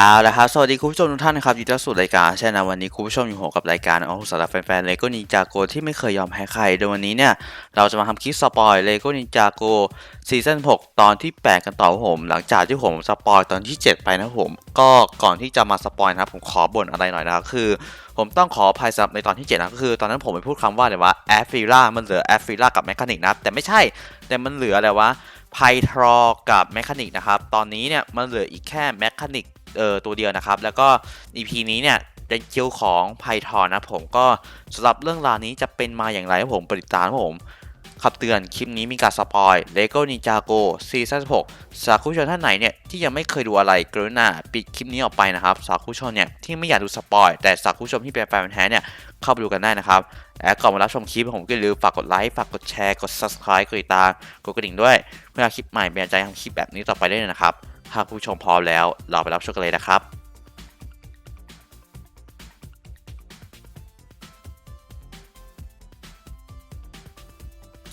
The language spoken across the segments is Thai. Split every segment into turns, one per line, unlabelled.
เอาละครับ สวัสดีคุณผู้ชมทุกท่านนะครับยินดีต้อนรับสู่รายการใช่นะวันนี้คุณผู้ชมอยู่หัวกับรายการเอาสำหรับแฟนๆเลโก้นินจาโกที่ไม่เคยยอมแพ้ใครโดยวันนี้เนี่ย เราจะมาทำคลิปสปอยเลโก้นินจาโกซีซั่น6 ตอนที่ 8 กันต่อผม หลังจากที่ผมสปอยตอนที่ 7 ไปนะผม ก็ก่อนที่จะมาสปอยนะครับผมขอบ่นอะไรหน่อยนะครับคือ ผมต้องขออภัยสำหรับในตอนที่7นะก็คือ ตอนนั้นผมไปพูดคำว่าอะไรวะแอฟฟิล่ามันเหลือแอฟฟิล่ากับแมคานิกนะแต่ไม่ใช่แต่มันเหลืออะไรวะไพทรอกับแมคานิกนะครับ ตอนนี้เนี่ยมันเหลืออีกแค่แมคานิก เออตัวเดียวนะครับ แล้วก็ EP นี้เนี่ยเป็นคิวของไพทรนะผมก็สำหรับเรื่องราวนี้จะเป็นมาอย่างไรผมติดตามครับผมขับเตือนคลิปนี้มีการสปอย LEGO Ninjago ซีซั่น6สาคุชนท่านไหนเนี่ยที่ยังไม่เคยดูอะไรกรุณาปิดคลิปนี้ออกไปนะครับสาคุชนเนี่ยที่ไม่อยากดูสปอยแต่สาคุชนที่เป็นแฟนแท้เนี่ยเข้าไปดูกันได้นะครับและก่อนมารับชมคลิปผมก็อย่าลืมฝากกดไลค์ฝากกดแชร์กด subscribe กดติดตามกดกระดิ่งด้วยเพื่อคลิปใหม่เป็นกำลังใจทำคลิปแบบนี้ต่อไปได้เลยนะครับ หากผู้ชมพร้อมแล้ว เราไปรับชมกันเลยนะครับ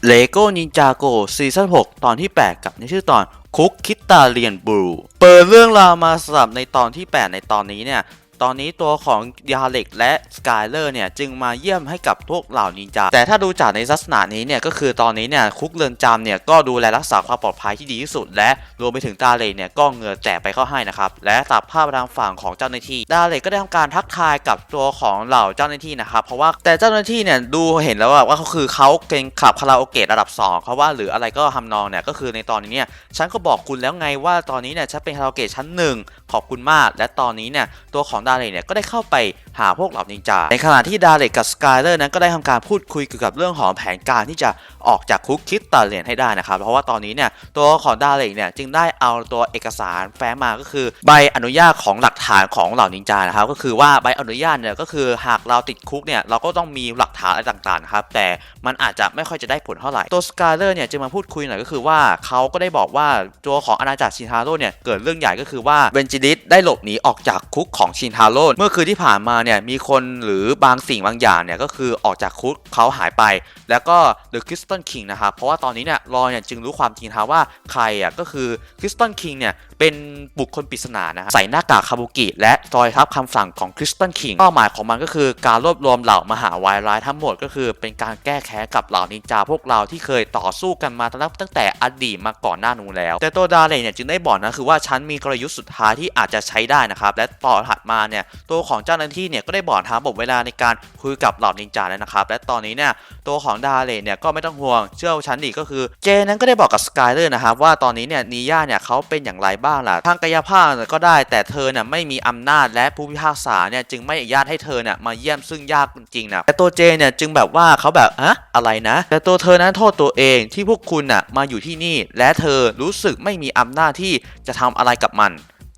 เลโก้นินจาโกซีซั่น6ตอนที่ 8 กับในชื่อตอนคุกคิดตาเรียนบลูเปิดเรื่องราวมาสำหรับในตอนที่ 8 ในตอนนี้เนี่ย ตอนนี้ตัวของยาเล็กและสกายเลอร์เนี่ยจึงมาเยี่ยมให้กับพวกเหล่านินจาแต่ถ้าดูจากในลักษณะนี้เนี่ยก็คือตอนนี้เนี่ยคุกเรือนจำเนี่ยก็ดูแลรักษาความปลอดภัยที่ดีที่สุด และรวมไปถึงดาเล็กเนี่ยก็เงือแตกไปเข้าให้นะครับและตัดภาพทางฝั่งของเจ้าหน้าที่ดาเล็กก็ได้ทำการทักทายกับตัวของเหล่าเจ้าหน้าที่นะครับเพราะว่าแต่เจ้าหน้าที่เนี่ยดูเห็นแล้วว่าเขาคือเขาเป็นขับคาราโอเกะระดับ2เขาว่าหรืออะไรก็ทำนองเนี่ยก็คือในตอนนี้เนี่ยฉันก็บอกคุณแล้วไงว่าตอนนี้เนี่ยฉันเป็นคาราโอเกะชั้นหนึ่งขอบคุณมาก และตอนนี้เนี่ยตัวของดาเลยเนี่ยก็ได้เข้าไป หาพวกเหล่านินจา ในขณะที่ดาเล็กกับสกายเลอร์นั้นก็ได้ทำการพูดคุยเกี่ยวกับเรื่องของแผนการที่จะออกจากคุกคิดตาเลียนให้ได้นะครับ เพราะว่าตอนนี้เนี่ยตัวของดาเล็กเนี่ยจึงได้เอาตัวเอกสารแฟ้มมาก็คือ ใบอนุญาตของหลักฐานของเหล่านินจานะครับก็คือว่าใบอนุญาตเนี่ยก็คือหากเราติดคุกเนี่ยเราก็ต้องมีหลักฐานอะไรต่างๆนะครับแต่มันอาจจะไม่ค่อยจะได้ผลเท่าไหร่ตัวสกายเลอร์เนี่ยจึงมาพูดคุยหน่อยก็คือว่าเขาก็ได้บอกว่าตัวของอาณาจักรชินทาโร่เนี่ยเกิดเรื่องใหญ่ก็คือว่าเวนจิลิสได้หลบหนีออกจากคุกของชินทาโร่เมื่อคืนที่ผ่านมาเนี่ยมีคนหรือบางสิ่งบางอย่างเนี่ยก็คือออกจากคุกเขาหายไป แล้วก็ The Crystal King นะครับเพราะว่าตอนนี้เนี่ยรอเนี่ยจึงรู้ความจริงนะครับว่าใครอะก็คือ Crystal King เนี่ยเป็นบุคคลปริศนานะครับใส่หน้ากากคาบุกิและซอยทับคำสั่งของ Crystal King เป้าหมายของมันก็คือการรวบรวมเหล่ามหาวายร้ายทั้งหมดก็คือเป็นการแก้แค้นกับเหล่านินจาพวกเราที่เคยต่อสู้กันมาตั้งแต่อดีตมาก่อนหน้านู้นแล้ว แต่ตัวดาเลเนี่ยจึงได้บอกนะคือว่าฉันมีกลยุทธ์สุดท้ายที่อาจจะใช้ได้นะครับและต่อถัดมาเนี่ยตัวของเจ้าหน้าที่เนี่ยก็ได้บอกทางบอกเวลาในการคุยกับเหล่านินจาแล้วนะครับ และตอนนี้เนี่ยตัวของดาเลเนี่ยก็ไม่ต้องห่วงเชื่อฉันดีก็คือเจนั้นก็ได้บอกกับสกายเลอร์นะครับว่าตอนนี้เนี่ยนีย่าเนี่ยเขาเป็นอย่างไรบ้างล่ะทางกายภาพก็ได้แต่เธอเนี่ยไม่มีอำนาจและผู้พิพากษาเนี่ยจึงไม่อนุญาตให้เธอเนี่ยมาเยี่ยมซึ่งยากจริงๆนะแต่ตัวเจเนี่ยจึงแบบว่าเขาแบบฮะอะไรนะ แต่ตัวเธอนั้นโทษตัวเองที่พวกคุณน่ะมาอยู่ที่นี่ และเธอรู้สึกไม่มีอำนาจที่จะทำอะไรกับมัน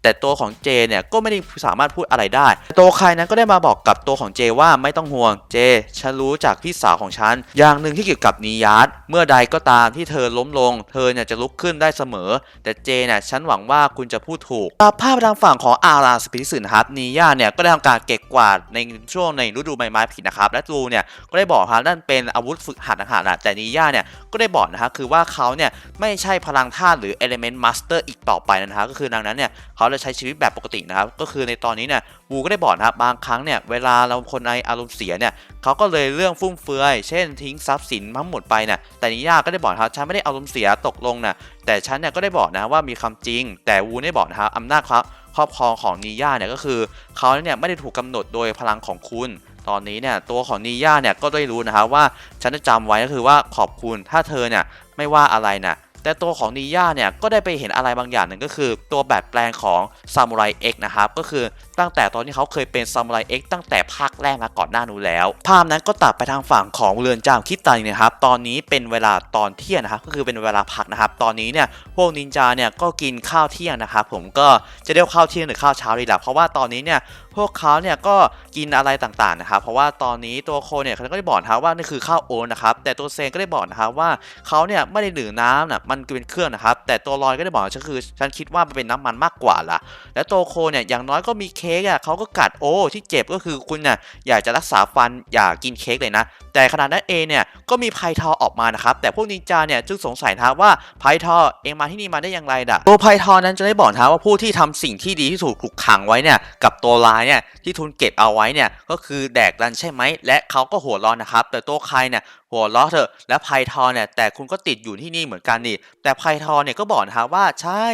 แต่ตัวของเจเนี่ยก็ไม่ได้สามารถพูดอะไรได้ตัวใครนั้นก็ได้มาบอกกับตัวของเจว่าไม่ต้องห่วงเจ ฉันรู้จากพี่สาวของฉัน อย่างหนึ่งที่เกี่ยวกับนิยาร์ดเมื่อใดก็ตามที่เธอล้มลง เธอเนี่ยจะลุกขึ้นได้เสมอ แต่เจเนี่ยฉันหวังว่าคุณจะพูดถูกภาพทางฝั่งของอาราสปิริสึนะครับนีย่าเนี่ยก็ได้ทำการเก็บกวาดในช่วงในฤดูใบไม้ผลินะครับและตูเนี่ยก็ได้บอกครับนั่นเป็นอาวุธฝึกหัดนะครับแต่นีย่าเนี่ยก็ได้บอกนะครับคือว่าเขาเนี่ยไม่ใช่พลังธาตุหรือ Element Master อีกต่อไปนะครับก็คือดังนั้นเนี่ยเขาจะใช้ชีวิตแบบปกตินะครับก็คือในตอนนี้เนี่ยวูก็ได้บอกนะครับบางครั้งเนี่ยเวลาเราคนในอารมณ์เสียเนี่ยเขาก็เลยเรื่องฟุ่มเฟือย เช่นทิ้งทรัพย์สินทั้งหมดไปเนี่ยแต่นิย่าก็ได้บอกนครับฉันไม่ได้อารมณ์เสียตกลงนะแต่ฉันเนี่ยก็ได้บอกนะว่ามีคำจริง แต่วูได้บอกนะครับอำนาจครับครอบครองของนิย่าเนี่ยก็คือเขาเนี่ยไม่ได้ถูกกาหนดโดยพลังของคุณตอนนี้เนี่ยตัวของนิย่าเนี่ยก็ได้รู้นะครับว่าฉันจะจำไว้ก็คือว่าขอบคุณถ้าเธอเนี่ยไม่ว่าอะไรนะ แต่ตัวของนีย่าเนี่ยก็ได้ไปเห็นอะไรบางอย่างหนึ่งก็คือ ตัวแบบแปลงของซามูไรเอ็กนะครับก็คือ ตั้งแต่ตอนที่เขาเคยเป็นซามูไรเอ็กตั้งแต่ภาคแรกมาก่อนหน้านู้นแล้ว ภาพนั้นก็ตัดไปทางฝั่งของเรือนจำคิดตันนะครับตอนนี้เป็นเวลาตอนเที่ยงนะครับก็คือเป็นเวลาพักนะครับตอนนี้เนี่ยพวกนินจาเนี่ยก็กินข้าวเที่ยงนะครับผมก็จะเรียกข้าวเที่ยงหรือข้าวเช้าดีแหละเพราะว่าตอนนี้เนี่ยพวกเขาเนี่ยก็กินอะไรต่างๆนะครับเพราะว่าตอนนี้ตัวโคเนี่ยเขาก็ได้บอกนะครับว่านี่คือข้าวโอ๊ตนะครับแต่ตัวเซนก็ได้บอกนะครับว่าเขาเนี่ยไม่ได้ดื่มน้ำนะมันเป็นเครื่องนะครับแต่ตัวลอยก็ได้บอกก็คือฉันคิดว่ามันเป็นน้ำมันมากกว่าละและตัวโคเนี่ยอย่างน้อยก็มีเคค้กอะเขาก็กัดโอ้ที่เจ็บก็คือคุณน่ะอยากจะรักษาฟันอย่ากินเค้กเลยนะ แต่ขณะนั้นเองเนี่ยก็มีไพทอออกมานะครับ แต่พวกนินจาเนี่ยจึงสงสัยนะว่าไพทอเองมาที่นี่มาได้อย่างไรด่ะตัวไพทอนั้นจะได้บอกนะว่าผู้ที่ทำสิ่งที่ดีที่ถูกถูกขังไว้เนี่ยกับตัวร้ายเนี่ยที่ทุนเก็บเอาไว้เนี่ยก็คือแดกดันใช่ไหมและเขาก็หัวร้อนนะครับแต่ตัวใครเนี่ย หัวเราะเถอะและไพทอเนี่ยแต่คุณก็ติดอยู่ที่นี่เหมือนกันนี่ แต่ไพทอเนี่ยก็บอกนะครับว่าใช่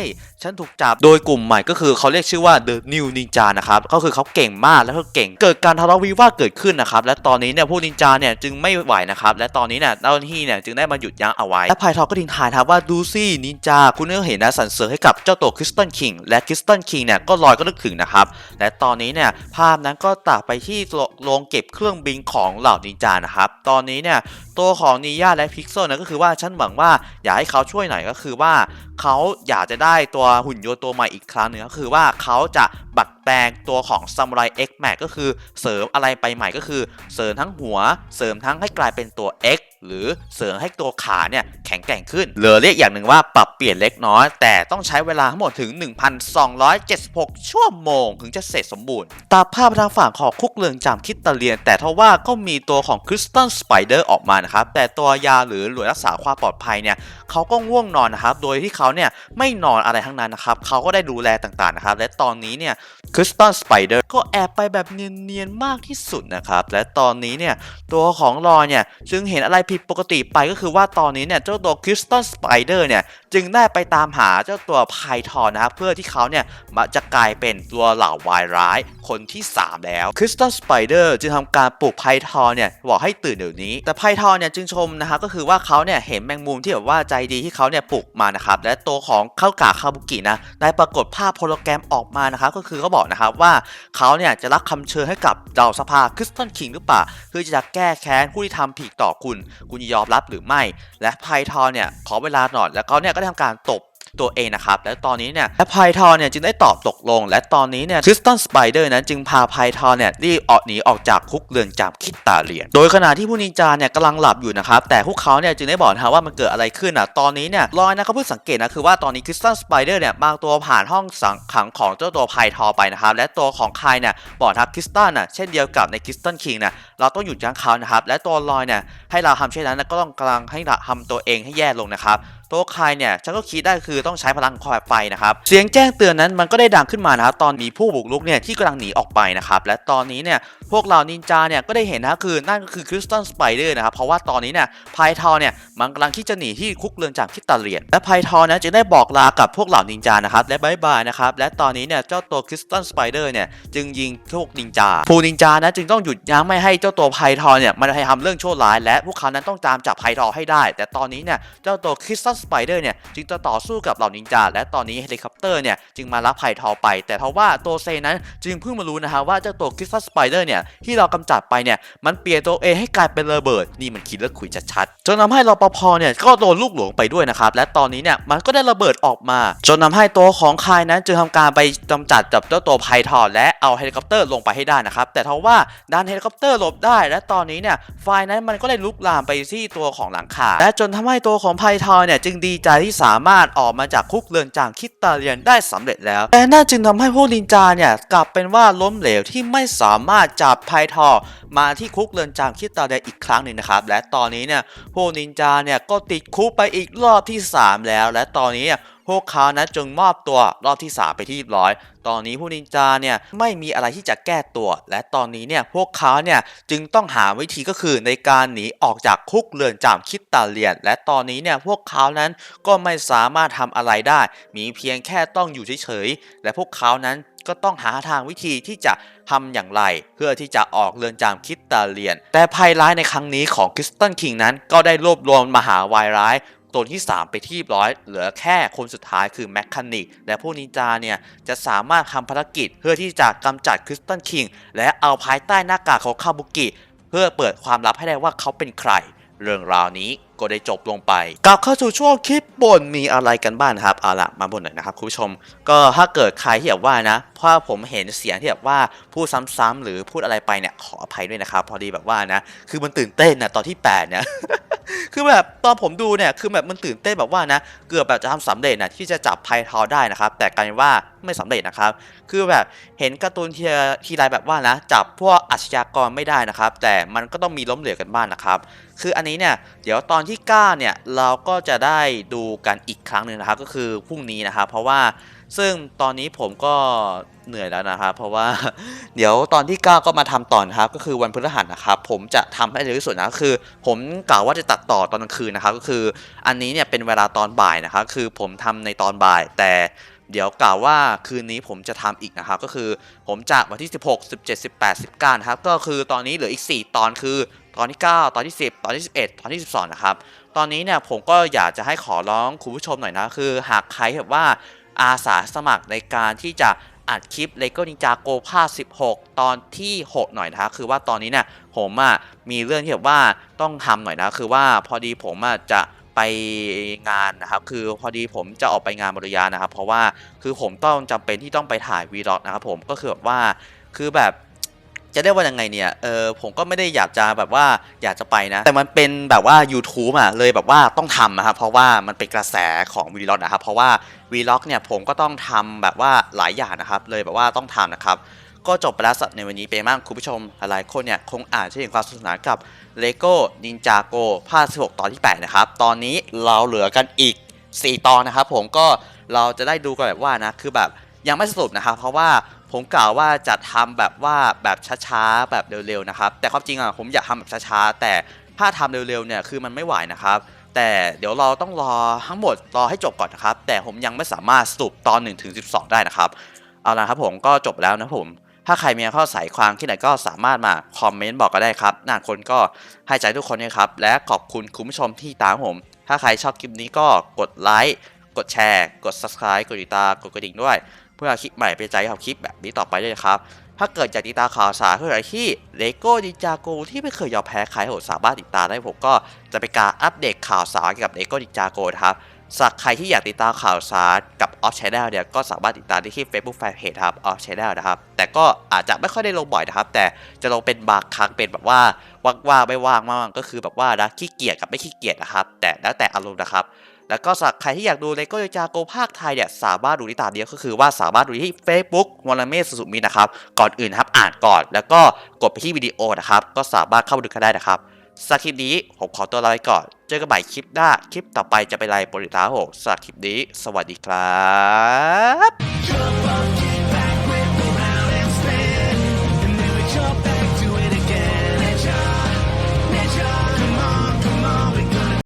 ฉันถูกจับโดยกลุ่มใหม่ก็คือเขาเรียกชื่อว่า The New Ninja นะครับก็คือเขาเก่งมากแล้วก็เก่ง เกิดการทะเลาะวิวาทเกิดขึ้นนะครับและตอนนี้เนี่ยพวกนินจาเนี่ยจึงไม่ไหวนะครับและตอนนี้เนี่ยเจ้าหน้าที่เนี่ยจึงได้มาหยุดยั้งเอาไว้ และไพทอก็ทิ้งท้ายนะครับว่าดูซี่นินจาคุณก็เห็นนะสรรเสริญให้กับเจ้าตัวคริสตันคิงและคริสตันคิงเนี่ยก็ลอยก็นึกถึงนะครับและตอนนี้เนี่ยภาพนั้นก็ตัดไปที่โรงเก็บเครื่องบินของเหล่านินจานะครับตอนนี้เนี่ย ตัวของนีย่าและพิกเซลนะก็คือว่าฉันหวังว่าอยากให้เขาช่วยหน่อยก็คือว่าเขาอยากจะได้ตัวหุ่นยนต์ตัวใหม่อีกครั้งหนึงก็คือว่าเขาจะบัดแปลงตัวของซัมไร X Max ก็คือเสริมอะไรไปใหม่ก็คือ เสริมทั้งหัว เสริมทั้งให้กลายเป็นตัว X หรือเสริมให้ตัวขาเนี่ยแข็งแกร่งขึ้นเหลือเรียกอย่างหนึ่งว่าปรับเปลี่ยนเล็กน้อย แต่ต้องใช้เวลาทั้งหมดถึง 1,276 ชั่วโมง ถึงจะเสร็จสมบูรณ์ ตาภาพทางฝั่งของคุกเรืองจำคิดตาเลียน แต่ทว่าก็มีตัวของคริสตัลสไปเดอร์ออกมานะครับ แต่ตัวยาหรือหน่วยรักษาความปลอดภัยเนี่ยเขาก็ง่วงนอนนะครับ โดยที่เขาเนี่ยไม่นอนอะไรทั้งนั้นนะครับเขาก็ได้ดูแลต่างๆนะครับและตอนนี้เนี่ยคริสตัลสไปเดอร์ก็แอบไปแบบเนียนๆมากที่สุดนะครับและตอนนี้เนี่ยตัวของรอเนี่ยจึงเห็นอะไรผิดปกติไปก็คือว่าตอนนี้เนี่ยเจ้าตัวคริสตัลสไปเดอร์เนี่ยจึงได้ไปตามหาเจ้าตัวไพทอนนะครับเพื่อที่เขาเนี่ยมาจะกลายเป็นตัวเหล่าวายร้ายคนที่ 3 แล้วคริสตัลสไปเดอร์จึงทำการปลุกไพทอนเนี่ยบอกให้ตื่นเดี๋ยวนี้ แต่ไพทอนเนี่ยจึงชมนะครับก็คือว่าเขาเนี่ยเห็นแมงมุมที่แบบว่าใจดีที่เขาเนี่ยปลุกมานะครับและตัวของเข้ากาคาบุกินะได้ปรากฏภาพโฮโลแกรมออกมานะครับก็คือเขาบอกนะครับว่าเขาเนี่ยจะรับคำเชิญให้กับเหล่าสภาคริสตัลคิงหรือเปล่าเพื่อจะแก้แค้นผู้ที่ทำผิดต่อคุณคุณยอมรับหรือไม่ และไพทอนเนี่ยขอเวลาหน่อยแล้วเขาเนี่ยก็ได้ทำการตบ ตัวเองนะครับ และตอนนี้เนี่ยและไพทอนเนี่ยจึงได้ตอบตกลง และตอนนี้เนี่ยคริสตันสไปเดอร์นั้นจึงพาไพทอนเนี่ยรีบออกหนีออกจากคุกเรือนจำคิดตาเลียน โดยขณะที่ผู้นินจาเนี่ยกำลังหลับอยู่นะครับ แต่พวกเขาเนี่ยจึงได้บอกนะว่ามันเกิดอะไรขึ้นอะตอนนี้เนี่ยลอยนะเขาเพิ่งสังเกตนะคือว่าตอนนี้คริสตันสไปเดอร์เนี่ยบางตัวผ่านห้องสังขังของเจ้าตัวไพทอไปนะครับและตัวของใครเนี่ยบอกนะครับคริสตันน่ะเช่นเดียวกับในคริสตันคิงเนี่ยเราต้องหยุดยั้งเขานะครับและตัวลอยเนี่ยให้เราทำเช่นนั้นก็ต้องกำลังให้เราทำตัวเองให้แย่ลงนะครับ ตัวใครเนี่ยฉันก็คิดได้คือต้องใช้พลังคอยไฟนะครับเสียงแจ้งเตือนนั้นมันก็ได้ดังขึ้นมานะครับตอนมีผู้บุกรุกเนี่ยที่กำลังหนีออกไปนะครับและตอนนี้เนี่ยพวกเรานินจาเนี่ยก็ได้เห็นนะคือนั่นก็คือคริสตัลสไปเดอร์นะครับเพราะว่าตอนนี้เนี่ยไพทอเนี่ยมันกำลังที่จะหนีที่คุกเรือนจำคิดตาเลียนและไพทอนะจึงได้บอกลากับพวกเหล่านินจานะครับและบายบายนะครับและตอนนี้เนี่ยเจ้าตัวคริสตัลสไปเดอร์เนี่ยจึงยิงพวกนินจาผู้นินจานะจึงต้องหยุดยั้งไม่ให้เจ้าตัวไพทอเนี่ยมันทำเรื่องชั่วร้าย และพวกเขานั้นต้องตามจับไพทอให้ได้ แต่ตอนนี้เนี่ยเจ้าตัวคริสตัลสไปเดอร์เนี่ยจึงจะต่อสู้กับเหล่านินจาและตอนนี้เฮลิคอปเตอร์เนี่ยจึงมารับไพทอไป แต่ทว่าตัวเซนั้นจึงเพิ่งมารู้นะฮะว่าเจ้าตัวคริสตัลสไปเดอร์เนี่ยที่เรากำจัดไปเนี่ยมันเปลี่ยนตัวเองให้กลายเป็นระเบิดนี่มันคิดเลิกคุยชัดๆจนทำให้รปภเนี่ยก็โดนลูกหลวงไปด้วยนะครับและตอนนี้เนี่ยมันก็ได้ระเบิดออกมา จนทำให้ตัวของคายนั้นจึงทำการไปกำจัดจับเจ้าตัวไพทอและเอาเฮลิคอปเตอร์ลงไปให้ได้นะครับแต่ทว่าด้านเฮลิคอปเตอร์หลบได้ และตอนนี้เนี่ยไฟนั้นมันก็ได้ลุกลามไปที่ตัวของหลังคาและจนทำให้ตัวของไพทอเนี่ยจึงดีใจที่สามารถออกมาจากคุกเรือนจางคิดตาเรียนได้สำเร็จแล้ว แต่น่าจึงทำให้พวกนินจาเนี่ยกลับเป็นว่าล้มเหลวที่ไม่สามารถจับไพทอมาที่คุกเรือนจำคิดตาเรียนอีกครั้งหนึ่งนะครับ และตอนนี้เนี่ยพวกนินจาเนี่ยก็ติดคุกไปอีกรอบที่ 3 แล้ว และตอนนี้เนี่ย พวกเขานะจึงมอบตัวรอบที่ 3 ไปที่เรียบร้อย ตอนนี้ผู้นินจาเนี่ยไม่มีอะไรที่จะแก้ตัว และตอนนี้เนี่ยพวกเขาเนี่ยจึงต้องหาวิธีก็คือในการหนีออกจากคุกเรือนจำคิดตาเลียน และตอนนี้เนี่ยพวกเขานั้นก็ไม่สามารถทำอะไรได้ มีเพียงแค่ต้องอยู่เฉยๆและพวกเขานั้นก็ต้องหาทางวิธีที่จะทำอย่างไร เพื่อที่จะออกเรือนจำคิดตาเลียน แต่ภัยร้ายในครั้งนี้ของคริสตันคิงนั้นก็ได้รวบรวมมหาวายร้าย ตัวที่ 3 ไปที่ร้อย เหลือแค่คนสุดท้ายคือแมคคานิก และพวกนินจาเนี่ย จะสามารถทำภารกิจเพื่อที่จะกำจัดคริสตันคิง และเอาภายใต้หน้ากากของคาบุกิ เพื่อเปิดความลับให้ได้ว่าเขาเป็นใคร เรื่องราวนี้ก็ได้จบลงไปกลับเข้าสู่ช่วงคลิปบนมีอะไรกันบ้างครับเอาละมาบนหน่อยนะครับคุณผู้ชม ก็ถ้าเกิดใครที่แบบว่านะ เพราะผมเห็นเสียงที่แบบว่าพูดซ้ำๆหรือพูดอะไรไปเนี่ยขออภัยด้วยนะครับพอดีแบบว่านะ คือมันตื่นเต้นนะตอนที่แปดเนี่ยคือแบบตอนผมดูเนี่ยคือแบบมันตื่นเต้นแบบว่านะ เกือบแบบจะทำสำเร็จนะที่จะจับไพทอได้นะครับ แต่กลายเป็นว่าไม่สำเร็จนะครับ คือแบบเห็นการ์ตูนทีทีไรแบบว่านะ จับพวกอาชญากรไม่ได้นะครับ แต่มันก็ต้องมีล้มเหลวกันบ้างนะครับ คืออันนี้เนี่ยเดี๋ยวตอนที่9เนี่ยเราก็จะได้ดูกันอีกครั้งหนึ่งนะครับ ก็คือพรุ่งนี้นะครับ เพราะว่า ซึ่งตอนนี้ผมก็เหนื่อยแล้วนะครับ เพราะว่าเดี๋ยวตอนที่ 9 ก็มาทำต่อนะครับ ก็คือวันพฤหัสนะครับ ผมจะทำให้เร็วที่สุดนะคือ ผมกล่าวว่าจะตัดต่อตอนกลางคืนนะครับ ก็คืออันนี้เนี่ยเป็นเวลาตอนบ่ายนะครับ คือผมทำในตอนบ่าย แต่เดี๋ยวกล่าวว่าคืนนี้ผมจะทำอีกนะครับ ก็คือผมจะวันที่ 16 17 18 19นะครับ ก็คือตอนนี้เหลืออีก 4 ตอนคือตอนที่ 9 ตอนที่ 10 ตอนที่ 11 ตอนที่ 12 นะครับ ตอนนี้เนี่ยผมก็อยากจะให้ขอร้องคุณผู้ชมหน่อยนะ คือหากใครแบบว่า อาสาสมัครในการที่จะอัดคลิป LEGO Ninja Go ภาค 16 ตอนที่ 6 หน่อยนะครับคือว่าตอนนี้เนี่ยผมอะมีเรื่องที่แบบว่าต้องทำหน่อยนะคือว่าพอดีผมอะจะไปงานนะครับ คือพอดีผมจะออกไปงานบริยานะครับ เพราะว่าคือผมต้องจำเป็นที่ต้องไปถ่ายวีล็อกนะครับผมก็คือแบบว่าคือแบบ จะได้ว่ายังไงเนี่ย เออผมก็ไม่ได้อยากจะแบบว่าอยากจะไปนะ แต่มันเป็นแบบว่า YouTube อะเลยแบบว่าต้องทำนะครับเพราะว่ามันเป็นกระแสของวีล็อกนะครับเพราะว่าวีล็อกเนี่ยผมก็ต้องทำแบบว่าหลายอย่างนะครับ เลยแบบว่าต้องทำนะครับก็จบไปแล้วสในวันนี้เป็นมากคุณผู้ชมหลายคนเนี่ยคงอาจจะเห็นความสนุกสนานกับ LEGO Ninjago ภาค 16 ตอนที่ 8 นะครับ ตอนนี้เราเหลือกันอีก 4 ตอนนะครับผมก็เราจะได้ดูกันแบบว่านะ คือแบบยังไม่สรุปนะครับ เพราะว่า ผมกล่าวว่าจะทำแบบว่าแบบช้าๆแบบเร็วๆนะครับ แต่ความจริงอะผมอยากทำแบบช้าๆแต่ถ้าทำเร็วๆเนี่ยคือมันไม่ไหวนะครับ แต่เดี๋ยวเราต้องรอทั้งหมดรอให้จบก่อนนะครับ แต่ผมยังไม่สามารถสรุปตอน1ถึง12ได้นะครับ เอาละครับผมก็จบแล้วนะผม ถ้าใครมีข้อใส่ความที่ไหนก็สามารถมาคอมเมนต์บอกก็ได้ครับหน้าคนก็ให้ใจทุกคนนะครับ และขอบคุณคุณผู้ชมที่ตามผม ถ้าใครชอบคลิปนี้ก็กดไลค์กดแชร์ กด subscribe กดติดตามกดกระดิ่งด้วย พื่อคลิปใหม่เป็นใจให้กับคลิปแบบนี้ต่อไปด้วยครับ ถ้าเกิดอยากติดตามข่าวสารเพื่ออะไรที่ LEGO Ninjago ที่ไม่เคยยอมแพ้ใครผมสามารถติดตามได้ผมก็จะเป็นการอัปเดตข่าวสารเกี่ยวกับ LEGO Ninjago นะครับสักใครที่อยากติดตามข่าวสารกับ Off Channel เนี่ยก็สามารถติดตามได้ที่ Facebook Fanpage ครับ Off Channel นะครับ แต่ก็อาจจะไม่ค่อยได้ลงบ่อยนะครับ แต่จะลงเป็นบางครั้งเป็นแบบว่าว่างๆไม่ว่างมากก็คือแบบว่านะขี้เกียจกับไม่ขี้เกียจนะครับ แต่แล้วแต่อารมณ์นะครับ แล้วก็สักใครที่อยากดูเลโก้ยจาโกภาคไทยเนี่ยสามารถดูที่ตามเดียวก็คือว่าสามารถดูที่ Facebook วอลเมสสุสมินะครับ ก่อนอื่นนะครับอ่านก่อน แล้วก็กดไปที่วิดีโอนะครับ ก็สามารถเข้าดูกันได้นะครับสำหรับคลิปนี้ผมขอตัวลาไปก่อน เจอกันใหม่คลิปหน้า คลิปต่อไปจะเป็นไรโปรดติดตามผมสำหรับคลิปนี้ สวัสดีครับ